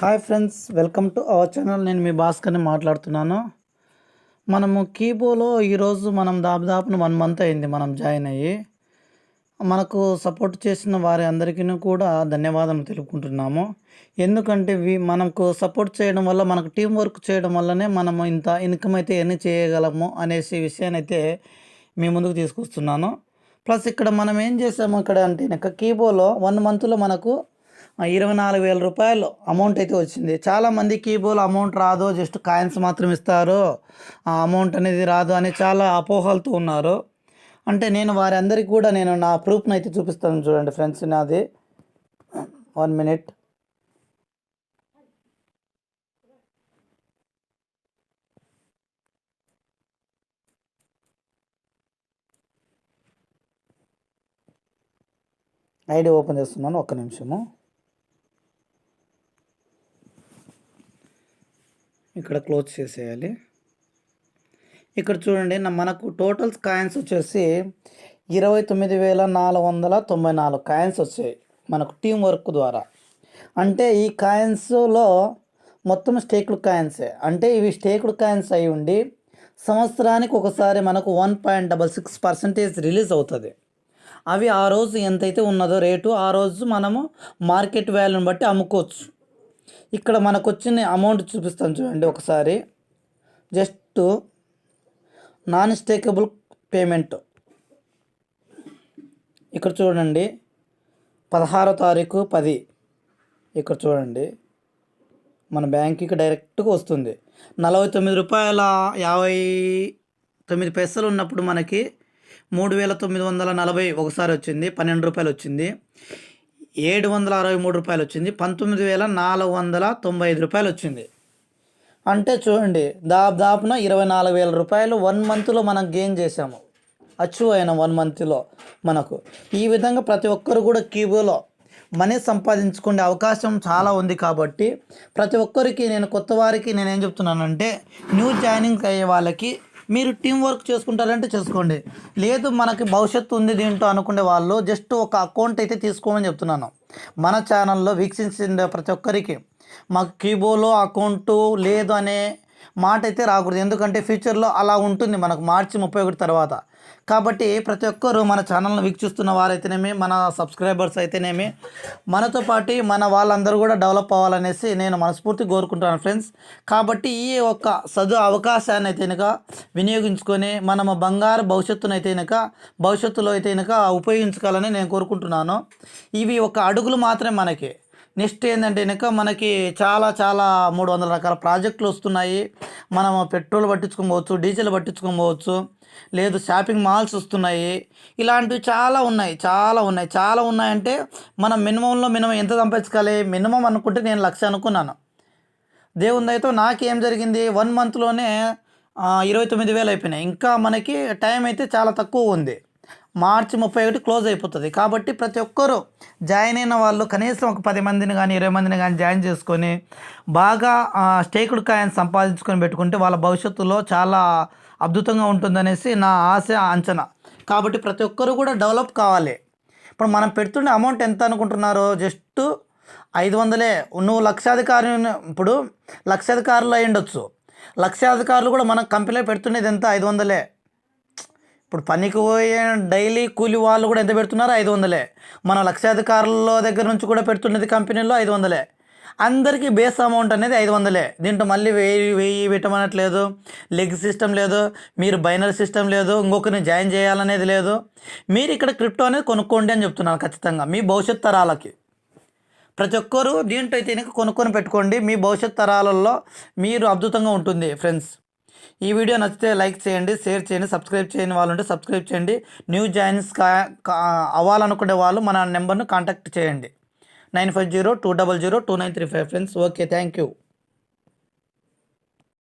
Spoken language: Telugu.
Hi friends welcome to our channel. నేను మీ భాస్కర్ని మాట్లాడుతున్నాను. మనము కీబోలో ఈరోజు మనం దాదాపు వన్ మంత్ అయింది మనం జాయిన్ అయ్యి. మనకు సపోర్ట్ చేసిన వారి అందరికీ కూడా ధన్యవాదాలు తెలుపుకుంటున్నాము. ఎందుకంటే వి మనకు సపోర్ట్ చేయడం వల్ల మనకు టీం వర్క్ చేయడం వల్లనే మనము ఇంత ఇన్కమ్ అయితే ఎన్ని చేయగలము అనేసి విషయాన్ని అయితే మీ ముందుకు తీసుకొస్తున్నాను. ప్లస్ ఇక్కడ మనం ఏం చేసాము ఇక్కడ అంటే ఇంకా కీబోలో వన్ మంత్లో మనకు ఇరవై నాలుగు వేల రూపాయలు అమౌంట్ అయితే వచ్చింది. చాలామంది కీబోర్డ్ అమౌంట్ రాదు జస్ట్ కాయిన్స్ మాత్రం ఇస్తారు. ఆ అమౌంట్ అనేది రాదు అని చాలా అపోహలతో ఉన్నారు. అంటే నేను వారందరికీ కూడా నేను నా ప్రూఫ్ని అయితే చూపిస్తాను చూడండి ఫ్రెండ్స్ నాది. వన్ మినిట్ ఐడి ఓపెన్ చేస్తున్నాను ఒక్క నిమిషము. ఇక్కడ క్లోజ్ చేసేయాలి. ఇక్కడ చూడండి మనకు టోటల్స్ కాయిన్స్ వచ్చేసి ఇరవై తొమ్మిది వేల నాలుగు వందల తొంభై నాలుగు కాయిన్స్ వచ్చాయి మనకు టీం వర్క్ ద్వారా. అంటే ఈ కాయిన్స్లో మొత్తం స్టేక్డ్ కాయిన్సే. అంటే ఇవి స్టేక్డ్ కాయిన్స్ అయి ఉండి సంవత్సరానికి ఒకసారి మనకు one point double six percentage release అవుతుంది. అవి ఆ రోజు ఎంతైతే ఉన్నదో రేటు ఆ రోజు మనము మార్కెట్ వాల్యూని బట్టి అమ్ముకోవచ్చు. ఇక్కడ మనకు వచ్చిన అమౌంట్ చూపిస్తాను చూడండి ఒకసారి. జస్ట్ నాన్ స్టేకబుల్ పేమెంట్ ఇక్కడ చూడండి. పదహారో తారీఖు పది. ఇక్కడ చూడండి. మన బ్యాంక్కి డైరెక్ట్గా వస్తుంది. నలభై తొమ్మిది రూపాయల యాభై తొమ్మిది పైసలు ఉన్నప్పుడు మనకి మూడు వేల తొమ్మిది వందల నలభై ఒకసారి వచ్చింది. పన్నెండు రూపాయలు వచ్చింది. ఏడు వందల అరవై మూడు రూపాయలు వచ్చింది పంతొమ్మిది వేల నాలుగు వందల తొంభై ఐదు రూపాయలు వచ్చింది అంటే చూడండి దాదాపున ఇరవై నాలుగు వేల రూపాయలు వన్ మంత్లో మనం గెయిన్ చేసాము అచీవ్ అయిన వన్ మంత్లో మనకు. ఈ విధంగా ప్రతి ఒక్కరు కూడా కీబోలో మనీ సంపాదించుకునే అవకాశం చాలా ఉంది కాబట్టి ప్రతి ఒక్కరికి నేను కొత్త వారికి నేను ఏం చెప్తున్నానంటే న్యూ జాయినింగ్ అయ్యే వాళ్ళకి మీరు టీం వర్క్ చేసుకుంటారంటే చేసుకోండి. లేదు మనకి భవిష్యత్తు ఉంది దీంట్లో అనుకునే వాళ్ళు జస్ట్ ఒక అకౌంట్ అయితే తీసుకోమని చెప్తున్నాను. మన ఛానల్లో వీక్షించిన ప్రతి ఒక్కరికి మాకు కీబోలో అకౌంటు లేదు అనే మాట అయితే రాకూడదు. ఎందుకంటే ఫ్యూచర్లో అలా ఉంటుంది. మనకు మార్చి ముప్పై ఒకటి తర్వాత. కాబట్టి ప్రతి ఒక్కరు మన ఛానల్ని వీక్షిస్తున్న వారైతేనేమి మన సబ్స్క్రైబర్స్ అయితేనేమి మనతో పాటు మన వాళ్ళందరూ కూడా డెవలప్ అవ్వాలనేసి నేను మనస్ఫూర్తి కోరుకుంటున్నాను ఫ్రెండ్స్. కాబట్టి ఈ ఒక్క చదువు అవకాశాన్ని అయితేనక వినియోగించుకొని మనము బంగారు భవిష్యత్తును అయితేనక భవిష్యత్తులో అయితే ఉపయోగించుకోవాలని నేను కోరుకుంటున్నాను. ఇవి ఒక అడుగులు మాత్రమే మనకి. నెక్స్ట్ ఏంటంటే కనుక మనకి చాలా చాలా మూడు వందల రకాల ప్రాజెక్టులు వస్తున్నాయి. మనం పెట్రోల్ పట్టించుకోవచ్చు డీజిల్ పట్టించుకోవచ్చు లేదు షాపింగ్ మాల్స్ వస్తున్నాయి. ఇలాంటివి చాలా ఉన్నాయి చాలా ఉన్నాయి. చాలా ఉన్నాయంటే మనం మినిమంలో మినిమం ఎంత సంపాదించుకోవాలి? మినిమం అనుకుంటే నేను లక్ష అనుకున్నాను. దేవుని దయతో నాకేం జరిగింది? వన్ మంత్లోనే ఇరవై తొమ్మిది వేలు అయిపోయినాయి. ఇంకా మనకి టైం అయితే చాలా తక్కువ ఉంది. మార్చి ముప్పై ఒకటి క్లోజ్ అయిపోతుంది. కాబట్టి ప్రతి ఒక్కరూ జాయిన్ అయిన వాళ్ళు కనీసం ఒక పది మందిని కానీ ఇరవై మందిని కానీ జాయిన్ చేసుకొని బాగా స్టేకుడు కాయని సంపాదించుకొని పెట్టుకుంటే వాళ్ళ భవిష్యత్తులో చాలా అద్భుతంగా ఉంటుందనేసి నా ఆశ అంచనా. కాబట్టి ప్రతి ఒక్కరూ కూడా డెవలప్ కావాలి. ఇప్పుడు మనం పెడుతుండే అమౌంట్ ఎంత అనుకుంటున్నారో జస్ట్ ఐదు వందలే. నువ్వు లక్షాధికారి ఇప్పుడు లక్షాధికారులు అయి ఉండొచ్చు లక్షాధికారులు కూడా మనం కంపెనీలో పెడుతుండేది ఎంత? ఐదు వందలే. ఇప్పుడు పనికి పోయే డైలీ కూలి వాళ్ళు కూడా ఎంత పెడుతున్నారు ఐదు వందలే. మన లక్షాధికారుల దగ్గర నుంచి కూడా పెడుతున్నది కంపెనీలో ఐదు వందలే. అందరికీ బేస్ అమౌంట్ అనేది ఐదు వందలే. దీంట్లో మళ్ళీ వెయ్యి వెయ్యి పెట్టమనట్లేదు. లెగ్ సిస్టమ్ లేదు. మీరు బైనర్ సిస్టమ్ లేదు. ఇంకొకరిని జాయిన్ చేయాలనేది లేదు. మీరు ఇక్కడ క్రిప్టో అనేది కొనుక్కోండి అని చెప్తున్నాను ఖచ్చితంగా. మీ భవిష్యత్ తరాలకి. ప్రతి ఒక్కరూ దీంట్లో అయితే కొనుక్కొని పెట్టుకోండి. మీ భవిష్యత్ తరాలలో మీరు అద్భుతంగా ఉంటుంది ఫ్రెండ్స్ ఈ వీడియో నచ్చితే లైక్ చేయండి షేర్ చేయండి సబ్స్క్రైబ్ చేయని వాళ్ళు ఉంటే సబ్స్క్రైబ్ చేయండి. న్యూ జాయిన్స్ కా కా- అవ్వాలనుకునే వాళ్ళు మన నెంబర్ను కాంటాక్ట్ చేయండి. Nine five zero two double zero two nine three five friends. Okay thank you.